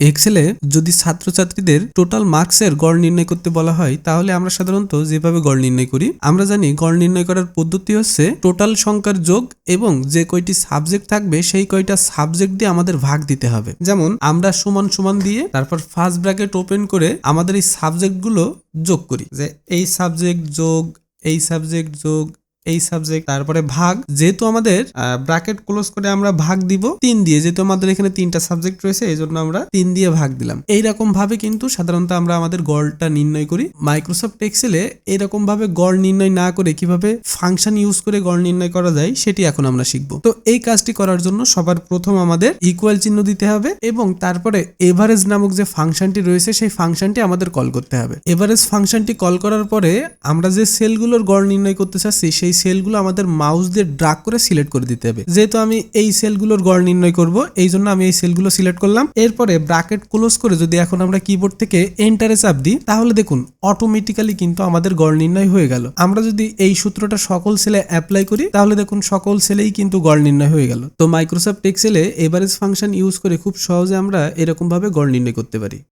এক্সেলে যদি ছাত্রছাত্রীদের টোটাল মার্কসের গড় নির্ণয় করতে বলা হয়, তাহলে আমরা সাধারণত যেভাবে গড় নির্ণয় করি, আমরা জানি গড় নির্ণয় করার পদ্ধতি হচ্ছে টোটাল সংখ্যার যোগ এবং যে কয়টি সাবজেক্ট থাকবে, সেই কয়টা সাবজেক্ট দিয়ে আমাদের ভাগ দিতে হবে। যেমন, আমরা সমান সমান দিয়ে তারপর ফার্স্ট ব্র্যাকেট ওপেন করে আমাদের এই সাবজেক্টগুলো যোগ করি। যে এই সাবজেক্ট যোগ, এই সাবজেক্ট যোগ এই সাবজেক্ট তারপরে ভাগ। যেহেতু আমাদের ব্র্যাকেট ক্লোজ করে আমরা ভাগ দিব তিন দিয়ে, যেহেতু আমাদের এখানে তিনটা সাবজেক্ট রয়েছে এই জন্য আমরা তিন দিয়ে ভাগ দিলাম। এইরকম ভাবে কিন্তু সাধারণত আমরা আমাদের গড়টা নির্ণয় করি। মাইক্রোসফট এক্সেলে এরকম ভাবে গড় নির্ণয় না করে কীভাবে ফাংশন ইউজ করে গড় নির্ণয় করা যায়, সেটি এখন আমরা শিখব। তো এই কাজটি করার জন্য সবার প্রথম আমাদের ইকুয়াল চিহ্ন দিতে হবে এবং তারপরে এভারেজ নামক যে ফাংশনটি রয়েছে, সেই ফাংশনটি আমাদের কল করতে হবে। এভারেজ ফাংশনটি কল করার পরে আমরা যে সেলগুলোর গড় নির্ণয় করতে চাচ্ছি, সেই সেলগুলো আমাদের মাউস দিয়ে ড্রাগ করে সিলেক্ট করে দিতে হবে। যেহেতু আমি এই সেলগুলোর গড় নির্ণয় করব, এই জন্য আমি এই সেলগুলো সিলেক্ট করলাম। এরপরে ব্রাকেট ক্লোজ করে যদি এখন আমরা কিবোর্ড থেকে এন্টারে চাপ দিই, তাহলে দেখুন অটোমেটিক্যালি কিন্তু আমাদের গড় নির্ণয় হয়ে গেল। আমরা যদি এই সূত্রটা সকল সেলে অ্যাপ্লাই করি, তাহলে দেখুন সকল সেলেই কিন্তু গড় নির্ণয় হয়ে গেল। তো মাইক্রোসফট এক্সেলে এভারেজ ফাংশন ইউজ করে খুব সহজে আমরা এরকম ভাবে গড় নির্ণয় করতে পারি।